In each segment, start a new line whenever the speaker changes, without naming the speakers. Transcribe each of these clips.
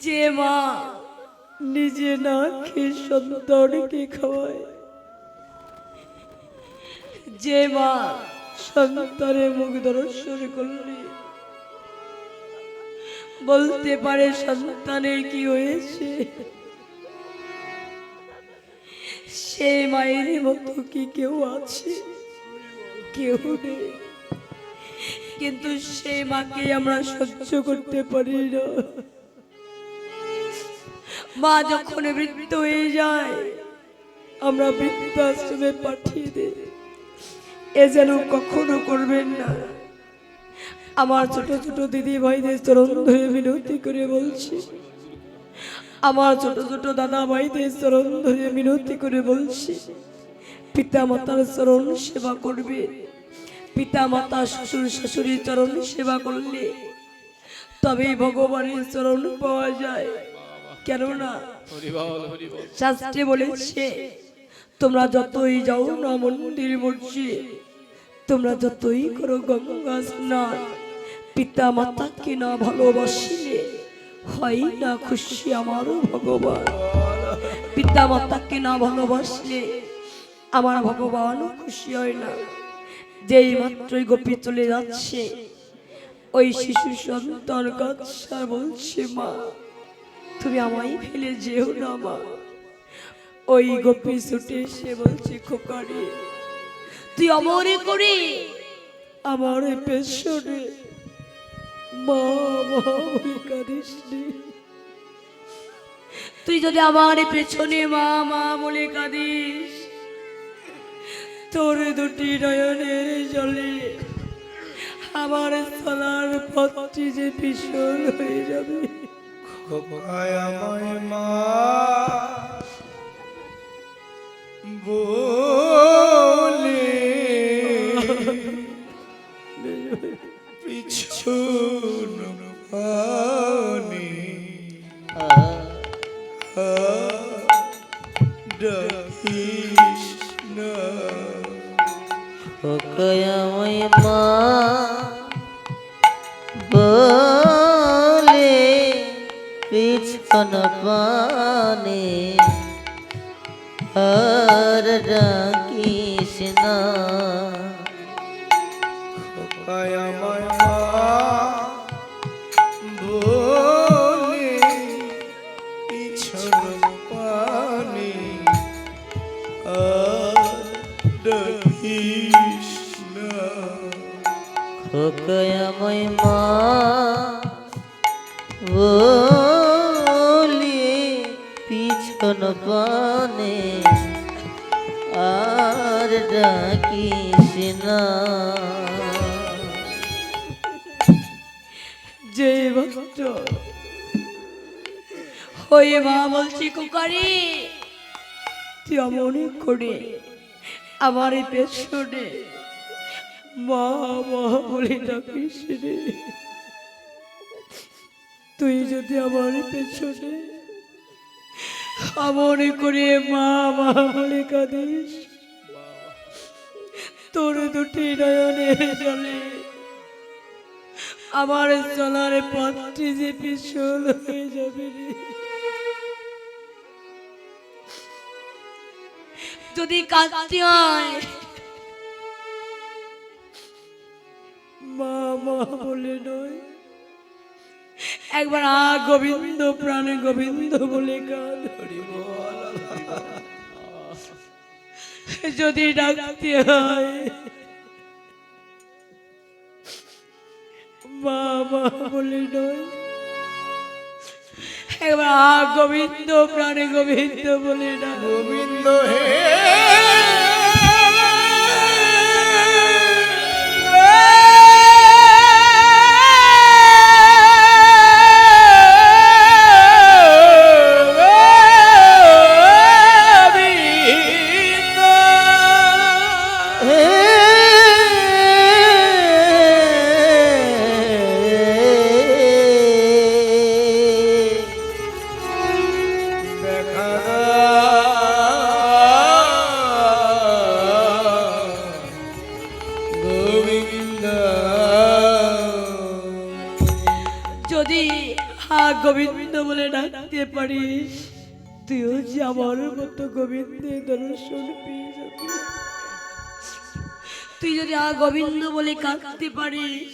যে মা নিজে না খেয়ে সন্তানকে খাওয়ায়। যে মা সন্তানের মুখ দর্শন করলে বলতে পারে সন্তানের কি হয়েছে? সে মায়ের মতো কি কেউ আছে? কেউ নেই। কিন্তু সেই মাকে আমরা সহ্য করতে পারি না। মা যখন বৃদ্ধ হয়ে যায়, আমরা বৃদ্ধাশ্রমে পাঠিয়ে দিই। এ যেন কখনো করবেন না। আমার ছোট ছোট দিদি ভাইদের চরণ ধরে মিনতি করে বলছি, আমার ছোট ছোট দাদা ভাইদের চরণ ধরে মিনতি করে বলছি পিতা মাতার চরণ সেবা করবে। পিতা মাতা শ্বশুর শাশুড়ির চরণ সেবা করলে তবেই ভগবানের চরণ পাওয়া যায়। কেননা শাস্ত্রে বলেছে তোমরা যতই যাও না মন্দির মসজিদ তোমরা যতই করো গঙ্গা স্নান পিতা মাতাকে না ভালোবাসিলে হয় না খুশি আমারও ভগবান। পিতা মাতাকে না ভালোবাসলে আমার ভগবানও খুশি হয় না। যেই মাত্রই গোপী চলে যাচ্ছে ওই শিশু সন্তান কাচ্ছা বলছে মা তুমি আমায় ফেলে যেও না, মা। ওই গোপী ছুটে এসে বলছে, খোকারে, তুই অমরে করে? আমার পেছনে। মা তুই যদি আমার পেছনে, মা মা, বলে কাঁদিস, তোর দুটি নয়নের জলে আমার চলার পথটি যে ভীষণ হয়ে যাবে।
আমায় মা বলে পিছন পানে ডাকিস না
ওকয়াময় মা পিছন পানে। আর ডাকিস না।
খোকায় আমায় মা পিছন পানে না।
পানে। আর ডাকিস না।
যে ভক্ত। হয়ে মা বলছি কুকারি তুই অমনি করে আমার এই পেছনে মা মা বলে ডাকিস রে। তুই যদি আমার পেছনে আমনে করে মা বলে কাঁদিস। তোর দুটি নয়নের জলে। আমার চলার পথটি যে পিছল হয়ে যাবে যদি কাঁদতে হয়। মা মা বলে নয়। একবার আ গোবিন্দ প্রাণে গোবিন্দ বলে হরি যদি ডাকতে হয় মা বলে নয়। একবার আ গোবিন্দ প্রাণে গোবিন্দ বলে না
গোবিন্দ হে
বলে ডাকতে পারিস। তুইও যে আমার মতো গোবিন্দের দর্শন পেয়ে যাবি। তুই যদি আ গোবিন্দ বলে কাঁদতে পারিস,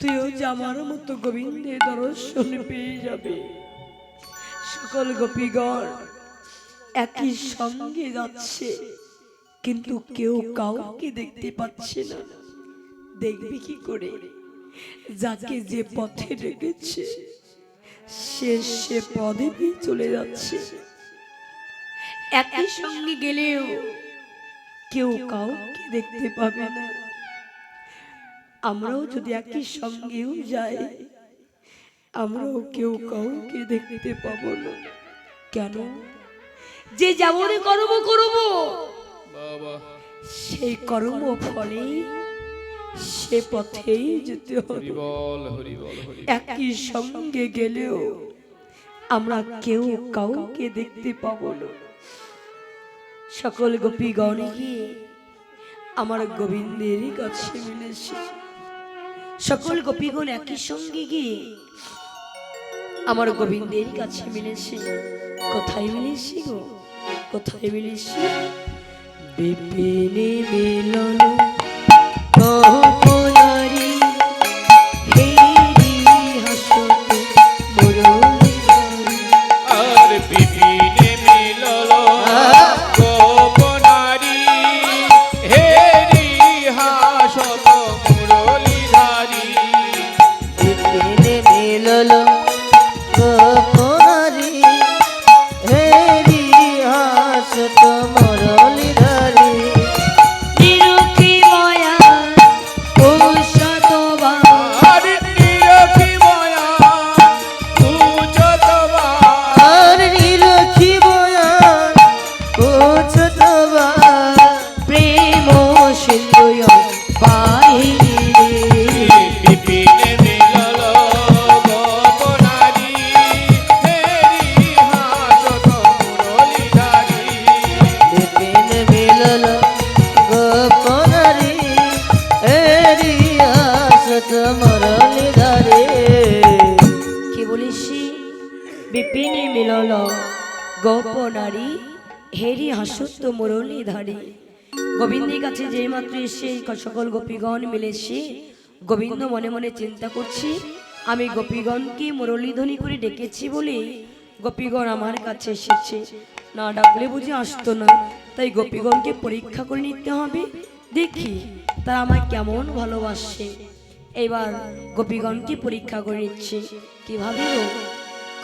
তুইও যে আমার মতো গোবিন্দের দর্শন পেয়ে যাবে। সকল গোপীগণ একই সঙ্গে যাচ্ছে, কিন্তু কেউ কাউকে দেখতে পাচ্ছে না। দেখবি কি করে? যাকে যে পথে রেখেছে। সে সে পদে দিয়ে চলে যাচ্ছে। একই সঙ্গে গেলেও কেউ কাউকে দেখতে পাবে না। আমরাও যদি একই সঙ্গেও যাই আমরাও কেউ কাউকে দেখতে পাবো না। কেন? যে যেমন কর্ম করব সেই কর্ম ফলে সে পথেই যেতে হবে একই সঙ্গে গেলেও আমরা কেউ কাউকে দেখতে পাবো না। সকল গোপীগণ গিয়ে আমার গোবিন্দের কাছে মিলেছে। সকল গোপীগণ একই সঙ্গে গিয়ে আমার গোবিন্দের কাছে মিলেছে। কোথায় মিলেছি গো? কোথায় মিলেছি? বিপিনে মিলন হাসত
হেরি হাসত মুরলীধারী
গোবিন্দের কাছে যে মাত্র এসে সকল গোপীগণ মিলেছে গোবিন্দ মনে মনে চিন্তা করছি, আমি গোপীগণকে মুরলীধ্বনি করে ডেকেছি বলে গোপীগণ আমার কাছে এসেছে। না ডাকলে বুঝি আসতো না, তাই গোপীগণকে পরীক্ষা করে নিতে হবে, দেখি তারা আমায় কেমন ভালোবাসে। এবার গোপীগণকে পরীক্ষা করে নিচ্ছে, কীভাবে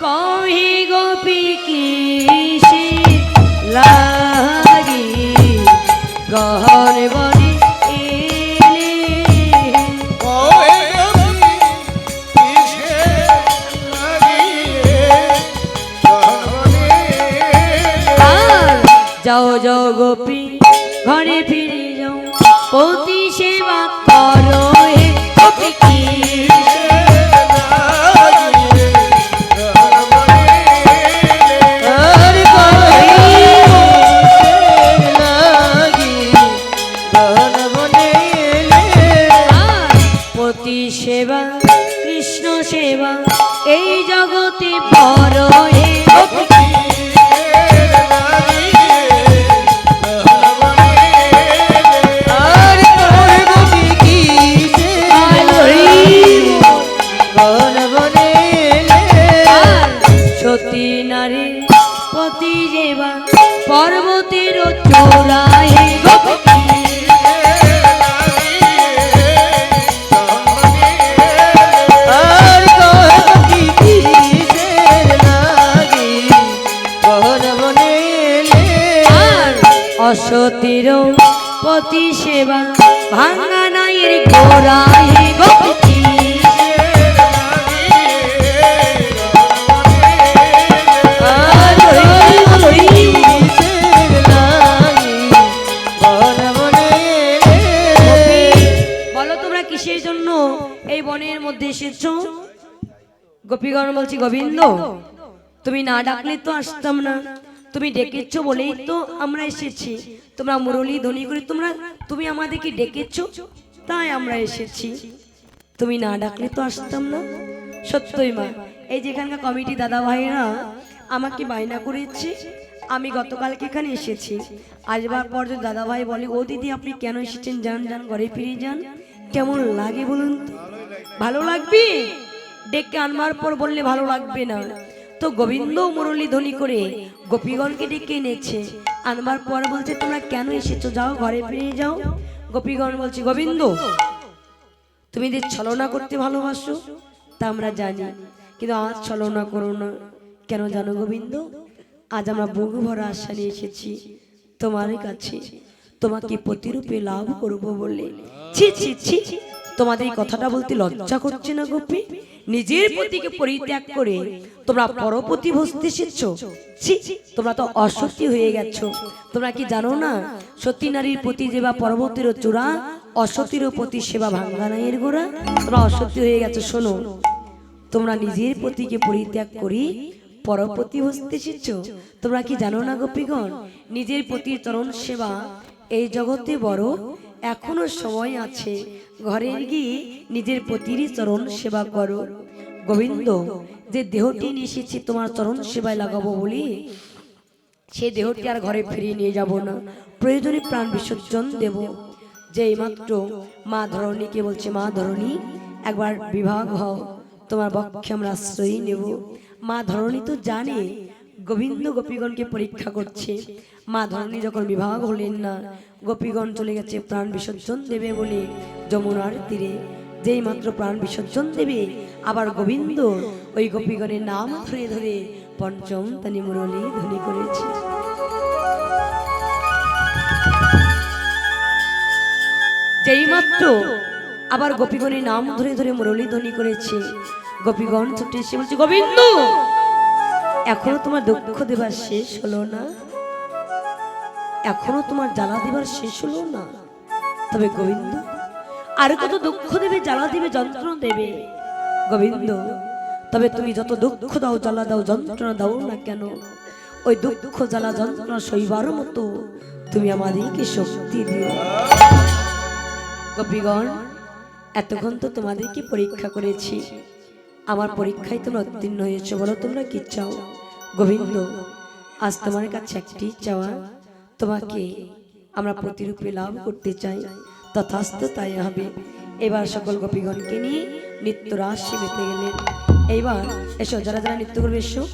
কহে গোপী কি লাগি গহর যাও যাও গোপী ঘরে ফিরে যাও পতি সেবা করো হে গোপী অসতীর পতি সেবা ভাঙ্গা নাইয়ের গোড়ায় গোপী
আর তোর গোপী কি সে লাগি গহন বনেলে
বলো তোমরা কিসের জন্য এই বনের মধ্যে এসেছ? গোপীগণ বলছি, গোবিন্দ, তুমি না ডাকলে তো আসতাম না। তুমি ডেকেছ বলেই তো আমরা এসেছি। তোমরা মুরলী ধ্বনি করে তোমরা, তুমি আমাদেরকে ডেকেছো? তাই আমরা এসেছি। তুমি না ডাকলে তো আসতাম না। সত্যই মা, এই যেখানকার কমিটি দাদা ভাইরা আমাকে বায়না করেছে, আমি গতকালকে এখানে এসেছি। আসবার পর যদি দাদা ভাই বলে, ও দিদি, আপনি কেন এসেছেন? যান যান, ঘরে ফিরে যান। কেমন লাগে বলুন তো? ভালো লাগবে? ডেকে আনবার পর বললে ভালো লাগবে না। তো গোবিন্দ মুরলী ধ্বনি করে গোপীগণকে ডেকে এনেছে। আনবার পর বলছে, তোমরা কেন এসেছ? যাও, ঘরে ফিরে যাও। গোপীগণ বলছে, গোবিন্দ, তুমি যে ছলনা করতে ভালোবাসো, তা আমরা জানি। কিন্তু আজ ছলনা করো না। কেন জানো গোবিন্দ? আজ আমরা বুক ভরা আশা নিয়ে এসেছি তোমার কাছে। তোমাকে প্রতিরূপে লাভ করব বলে। ছি ছি ছি। তোমাদের এই কথাটা বলতে লজ্জা করছে না গোপী? নিজের পতিকে পরিত্যাগ করে তোমরা পরপতি বসতে এসেছ। ছি তোমরা তো অসত্যি হয়ে গেছো। তোমরা কি জানো না? সতী নারীর প্রতি যেবা পর্বতের চূড়া অসতীর প্রতি সেবা ভাঙ্গানাইয়ের গোড়া? তোমরা অসত্যি হয়ে গেছো শোনো। তোমরা নিজের পতিকে পরিত্যাগ করি পরপতি হস্তে এসেছ। তোমরা কি জানো না গোপীগণ? নিজের পতির চরণ সেবা। এই জগতে বড় এখনও সময় আছে। ঘরে গিয়ে নিজের পতিরই চরণ সেবা করো। গোবিন্দ, যে দেহটি নিয়ে এসেছি তোমার চরণ সেবায় লাগাবো বলি, সে দেহটি আর ঘরে ফিরিয়ে নিয়ে যাব না। প্রয়োজনে প্রাণ বিসর্জন দেব। যে এইমাত্র মা ধরণীকে বলছে মা ধরণী, একবার বিভাগ হও। তোমার বক্ষে আমরা আশ্রয় নেব। মা ধরণী তো জানে গোবিন্দ গোপীগণকে পরীক্ষা করছে। মা ধরণী যখন বিবাহ হলেন না, গোপীগণ চলে গেছে প্রাণ বিসর্জন দেবে বলে যমুনার তীরে। যেই মাত্র প্রাণ বিসর্জন দেবে, আবার গোবিন্দ ওই গোপীগণের নাম ধরে ধরে পঞ্চম তানি মুরলী ধ্বনি করেছে। যেই মাত্র আবার গোপীগণের নাম ধরে ধরে মুরলী ধ্বনি করেছে, গোপীগণ ছুটে এসে বলছে, গোবিন্দ এখনও তোমার দুঃখ দেবার শেষ হলো না? এখনও তোমার জ্বালা দেবার শেষ হলো না? তবে গোবিন্দ, আর কত দুঃখ দেবে, জ্বালা দেবে, যন্ত্রণা দেবে? গোবিন্দ, তবে তুমি যত দুঃখ দাও, জ্বালা দাও, যন্ত্রণা দাও না কেন? ওই দুঃখ, জ্বালা, যন্ত্রণা সইবার মতো তুমি আমাদেরকে শক্তি দিও। গোপীগণ, এতক্ষণ তো তোমাদেরকে পরীক্ষা করেছি। আমার পরীক্ষায় তোমরা উত্তীর্ণ হয়েছো বলো, তোমরা কি চাও? গোবিন্দ, আজ তোমার কাছে একটি চাওয়া। তোমাকে আমরা প্রতিরূপে লাভ করতে চাই, তথাস্ত তাই হবে। এবার সকল গোপীগণকে নিয়ে নিত্য রাশি মেতে গেলেন। এইবার এসো, যারা যারা নৃত্য করবে, এসো।